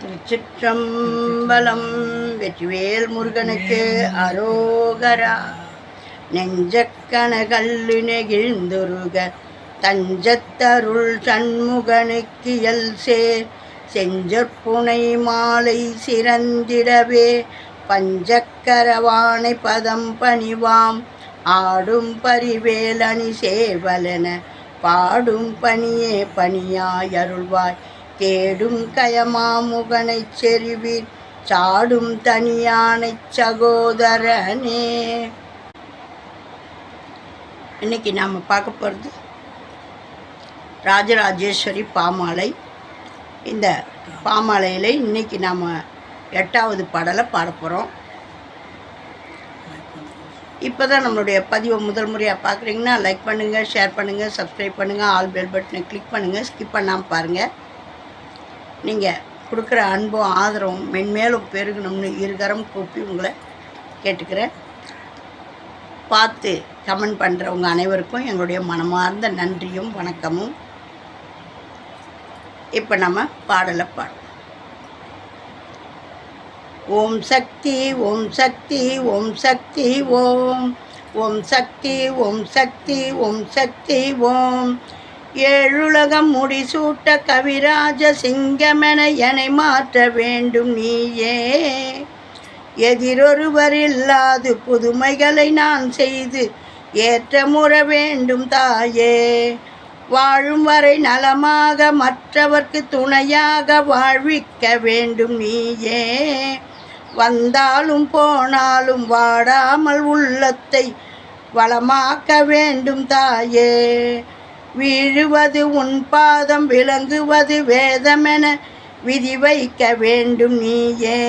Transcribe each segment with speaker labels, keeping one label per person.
Speaker 1: திருச்சிற்றம்பலம் வெற்றிவேல் முருகனுக்கு அரோகரா நெஞ்சக்கணகல்லு நெகிழ்ந்துருக தஞ்சத்தருள் சண்முகனுக்கு எல் சேர் செஞ்சற்புனை மாலை சிறந்திடவே பஞ்சக்கரவானை பதம் பணிவாம் ஆடும் பரிவேலணி சேவலன பாடும் பணியே பணியாயருள்வாய் தேடும் முகனை செறிவீர் சாடும் தனியானை சகோதரனே இன்னைக்கு நாம் பார்க்க போகிறது ராஜராஜேஸ்வரி பாமாலை இந்த பாமாலையில் இன்றைக்கி நாம் எட்டாவது பாடலை பாட போகிறோம் இப்போ தான் நம்மளுடைய பதிவை முதல் முறையாக பார்க்குறீங்கன்னா லைக் பண்ணுங்கள் ஷேர் பண்ணுங்கள் சப்ஸ்கிரைப் பண்ணுங்கள் ஆல் பெல் பட்டனை கிளிக் பண்ணுங்கள் ஸ்கிப் பண்ணாமல் பாருங்கள் நீங்கள் கொடுக்குற அன்பும் ஆதரவும் மென்மேலும் பெருகணும்னு இருகரம் கூப்பி உங்களை கேட்டுக்கிறேன் பார்த்து கமெண்ட் பண்ணுறவங்க அனைவருக்கும் எங்களுடைய மனமார்ந்த நன்றியும் வணக்கமும் இப்போ நம்ம பாடலை பாடலாம் ஓம் சக்தி ஓம் சக்தி ஓம் சக்தி ஓம் ஓம் சக்தி ஓம் சக்தி ஓம் சக்தி ஓம் ஏழுலகம் முடிசூட்ட கவிராஜ சிங்கமென என்னை மாற்ற வேண்டும் நீயே எதிரொருவர் இல்லாது புதுமைகளை நான் செய்து ஏற்ற முற வேண்டும் தாயே வாழும் வரை நலமாக மற்றவர்க்கு துணையாக வாழ்விக்க வேண்டும் நீயே வந்தாலும் போனாலும் வாடாமல் உள்ளத்தை வளமாக்க வேண்டும் தாயே வீழுவது உன் பாதம் விளங்குவது வேதமென விதி வைக்க வேண்டும் நீயே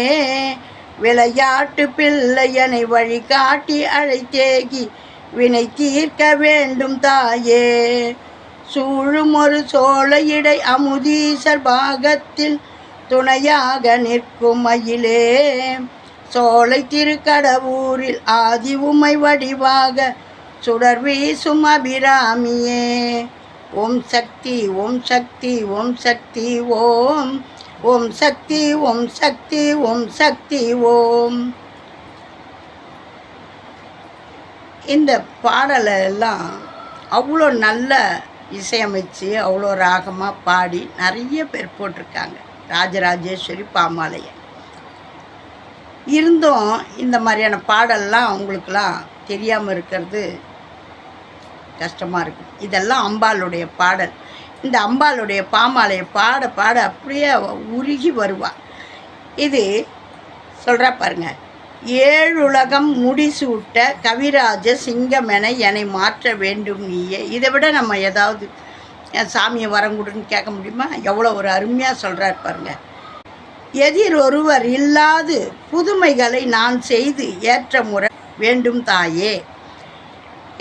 Speaker 1: விளையாட்டு பிள்ளையனை வழிகாட்டி அழைத்தேகி வினை தீர்க்க வேண்டும் தாயே சூழும் ஒரு சோழையிடை அமுதீசர் பாகத்தில் துணையாக நிற்கும் அயிலே சோலை திருக்கடவூரில் ஆதி உமை வடிவாக சுடர் வீசும் அபிராமியே ஓம் சக்தி ஓம் சக்தி ஓம் சக்தி ஓம் ஓம் சக்தி ஓம் சக்தி ஓம் சக்தி ஓம் இந்த பாடலை எல்லாம் அவ்வளோ நல்ல இசையமைச்சு அவ்வளோ ராகமாக பாடி நிறைய பேர் போட்டிருக்காங்க ராஜராஜேஸ்வரி பாமாலைய இருந்தும் இந்த மாதிரியான பாடல்லாம் அவங்களுக்கெல்லாம் தெரியாமல் இருக்கிறது கஷ்டமாக இருக்கும் இதெல்லாம் அம்பாளுடைய பாடல் இந்த அம்பாளுடைய பாமாலையை பாட பாட அப்படியே உருகி வருவா இது சொல்கிறா பாருங்க ஏழுலகம் முடிசூட்ட கவிராஜ சிங்கமென என்னை மாற்ற வேண்டும் நீயே இதை விட நம்ம ஏதாவது சாமியை வரங்குடுன்னு கேட்க முடியுமா எவ்வளோ ஒரு அருமையாக சொல்கிறார் பாருங்க எதிர் ஒருவர் இல்லாது புதுமைகளை நான் செய்து ஏற்ற முறை வேண்டும் தாயே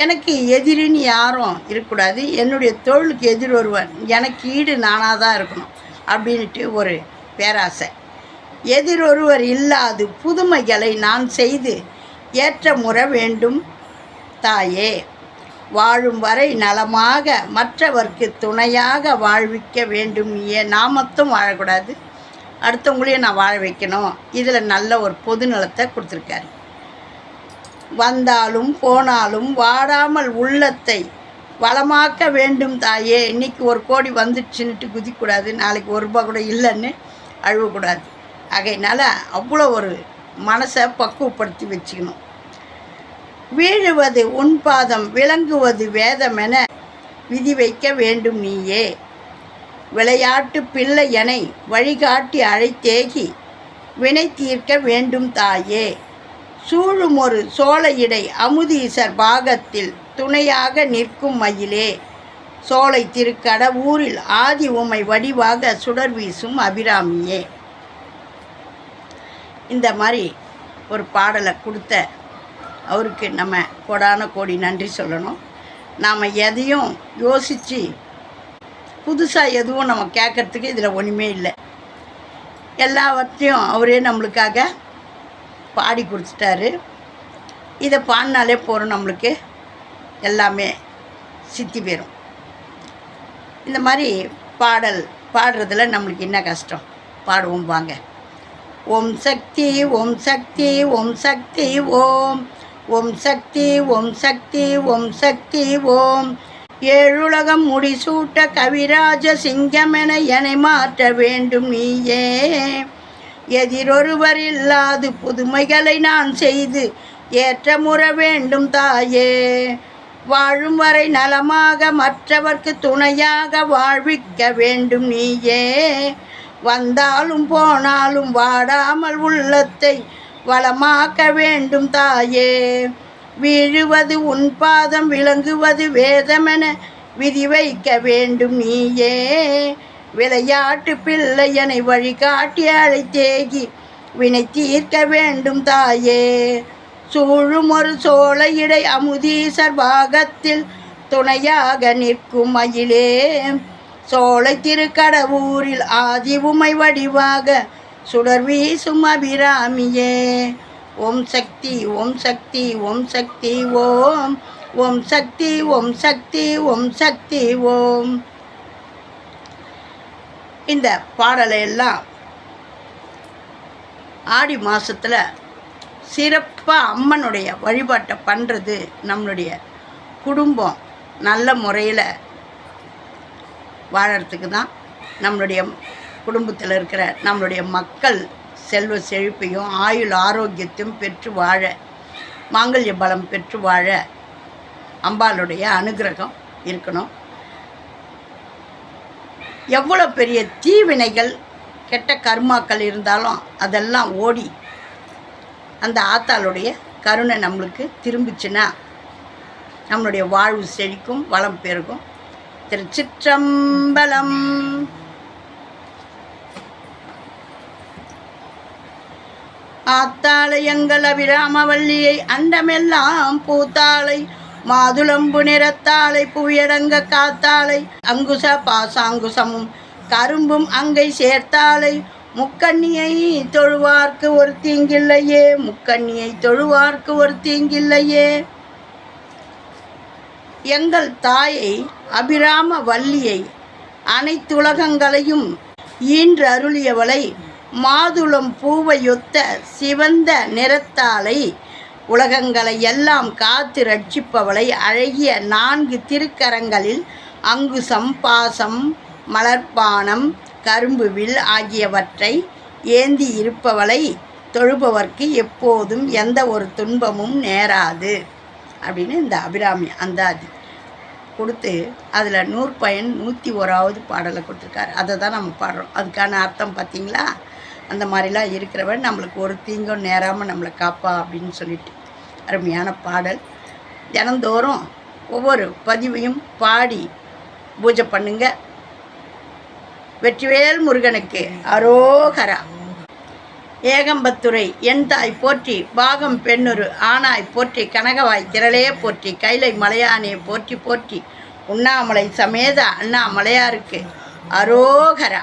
Speaker 1: எனக்கு எதிரின்னு யாரும் இருக்கக்கூடாது என்னுடைய தொழிலுக்கு எதிர் ஒருவன் எனக்கு ஈடு நானாக தான் இருக்கணும் அப்படின்ட்டு ஒரு பேராசை எதிர் ஒருவர் இல்லாது புதுமைகளை நான் செய்து ஏற்ற முற வேண்டும் தாயே வாழும் வரை நலமாக மற்றவர்க்கு துணையாக வாழ்விக்க வேண்டும் ஏ நாமத்தும் வாழக்கூடாது அடுத்தவங்களையும் நான் வாழ வைக்கணும் இதில் நல்ல ஒரு பொதுநலத்தை கொடுத்துருக்காரு வந்தாலும் போனாலும் வாடாமல் உள்ளத்தை வளமாக்க வேண்டும் தாயே இன்னைக்கு ஒரு கோடி வந்துடுச்சுன்னுட்டு குதிக்கூடாது நாளைக்கு ஒரு ரூபா கூட இல்லைன்னு அழுவக்கூடாது ஆகையினால அவ்வளோ ஒரு மனசை பக்குவப்படுத்தி வச்சுக்கணும் வீழுவது உன் பாதம் விளங்குவது வேதம் என விதி வைக்க வேண்டும் நீயே விளையாட்டு பிள்ளையனை வழிகாட்டி அழைத்தேகி வினை தீர்க்க வேண்டும் தாயே சூழும் சோழ இடை அமுதீசர் பாகத்தில் துணையாக நிற்கும் மயிலே சோலை திருக்கட ஊரில் ஆதி உமை வடிவாக சுடர் வீசும் அபிராமியே இந்த மாதிரி ஒரு பாடலை கொடுத்த அவருக்கு நம்ம கொடான கோடி நன்றி சொல்லணும் நாம் எதையும் யோசித்து புதுசாக எதுவும் நம்ம கேட்குறதுக்கு இதில் ஒன்றுமே இல்லை எல்லாவற்றையும் அவரே நம்மளுக்காக பாடி கொடுத்துட்டாரு இதை பாடினாலே போகிறோம் நம்மளுக்கு எல்லாமே சித்தி போயிடும் இந்த மாதிரி பாடல் பாடுறதுல நம்மளுக்கு என்ன கஷ்டம் பாடுவோம் வாங்க ஓம் சக்தி ஓம் சக்தி ஓம் சக்தி ஓம் ஓம் சக்தி ஓம் சக்தி ஓம் சக்தி ஓம் ஏழுலகம் முடிசூட்ட கவிராஜ சிங்கமென என்னை மாற்ற வேண்டும் நீயே எதிரொருவர் இல்லாது புதுமைகளை நான் செய்து ஏற்ற முற வேண்டும் தாயே வாழும் வரை நலமாக மற்றவர்க்கு துணையாக வாழ்விக்க வேண்டும் நீயே வந்தாலும் போனாலும் வாடாமல் உள்ளத்தை வளமாக்க வேண்டும் தாயே வீழுவது உன் பாதம் விளங்குவது வேதமென விதி வைக்க வேண்டும் நீயே விளையாட்டு பிள்ளையனை வழிகாட்டி அழைத்தேகி வினை தீர்க்க வேண்டும் தாயே சூழும் ஒரு சோழையிடை அமுதீசர் பாகத்தில் துணையாக நிற்கும் மயிலே சோலை திருக்கடவூரில் ஆதி உமை வடிவாக சுடர் வீசும் அபிராமியே ஓம் சக்தி ஓம் சக்தி ஓம் சக்தி ஓம் ஓம் சக்தி ஓம் சக்தி ஓம் சக்தி ஓம் இந்த பாடலை எல்லாம் ஆடி மாதத்தில் சிறப்பாக அம்மனுடைய வழிபாட்டை பண்ணுறது நம்மளுடைய குடும்பம் நல்ல முறையில் வாழறதுக்கு தான் நம்மளுடைய குடும்பத்தில் இருக்கிற நம்மளுடைய மக்கள் செல்வ செழிப்பையும் ஆயுள் ஆரோக்கியத்தையும் பெற்று வாழ மாங்கல்ய பலம் பெற்று வாழ அம்பாளுடைய அனுகிரகம் இருக்கணும் எவ்வளோ பெரிய தீவினைகள் கெட்ட கர்மாக்கள் இருந்தாலும் அதெல்லாம் ஓடி அந்த ஆத்தாளுடைய கருணை நம்மளுக்கு திரும்பிச்சுன்னா நம்மளுடைய வாழ்வு செழிக்கும் வளம் பெருகும் திருச்சிற்றம்பலம் ஆத்தாளை எங்கள் அபிராமவல்லியை அண்டமெல்லாம் பூத்தாளை மாதுளம்பு நிறத்தாலை புவியடங்க காத்தாலை அங்குச பாசாங்குசமும் கரும்பும் அங்கை சேர்த்தாலை முக்கண்ணியை தொழுவார்க்கு ஒரு தீங்கில்லையே முக்கண்ணியை தொழுவார்க்கு ஒரு தீங்கில்லையே எங்கள் தாயை அபிராம வள்ளியை அனைத்துலகங்களையும் ஈன்று அருளியவளை மாதுளம் பூவையொத்த சிவந்த நிறத்தாலை உலகங்களை எல்லாம் காத்து ரட்சிப்பவளை அழகிய நான்கு திருக்கரங்களில் அங்குசம் பாசம் மலர்பானம் கரும்பு வில் ஆகியவற்றை ஏந்தி இருப்பவளை தொழுபவர்க்கு எப்போதும் எந்த ஒரு துன்பமும் நேராது அப்படின்னு இந்த அபிராமி அந்தாதி கொடுத்து அதில் நூற்பயன் நூற்றி ஓராவது பாடலை கொடுத்துருக்காரு அதை தான் நம்ம பாடுறோம் அதுக்கான அர்த்தம் பார்த்திங்களா அந்த மாதிரிலாம் இருக்கிறவன் நம்மளுக்கு ஒரு தீங்கும் நேராமல் நம்மளை காப்பா அப்படின்னு சொல்லிட்டு அருமையான பாடல் தினந்தோறும் ஒவ்வொரு பதிவையும் பாடி பூஜை பண்ணுங்க வெற்றிவேல் முருகனுக்கு அரோகரா ஏகம்பத்துறை என் தாய் போற்றி பாகம் பெண்ணுரு ஆனாய் போற்றி கனகவாய் திரளே போற்றி கைலை மலையானே போற்றி போற்றி உண்ணாமலை சமேதா அண்ணா மலையாருக்கு அரோகரா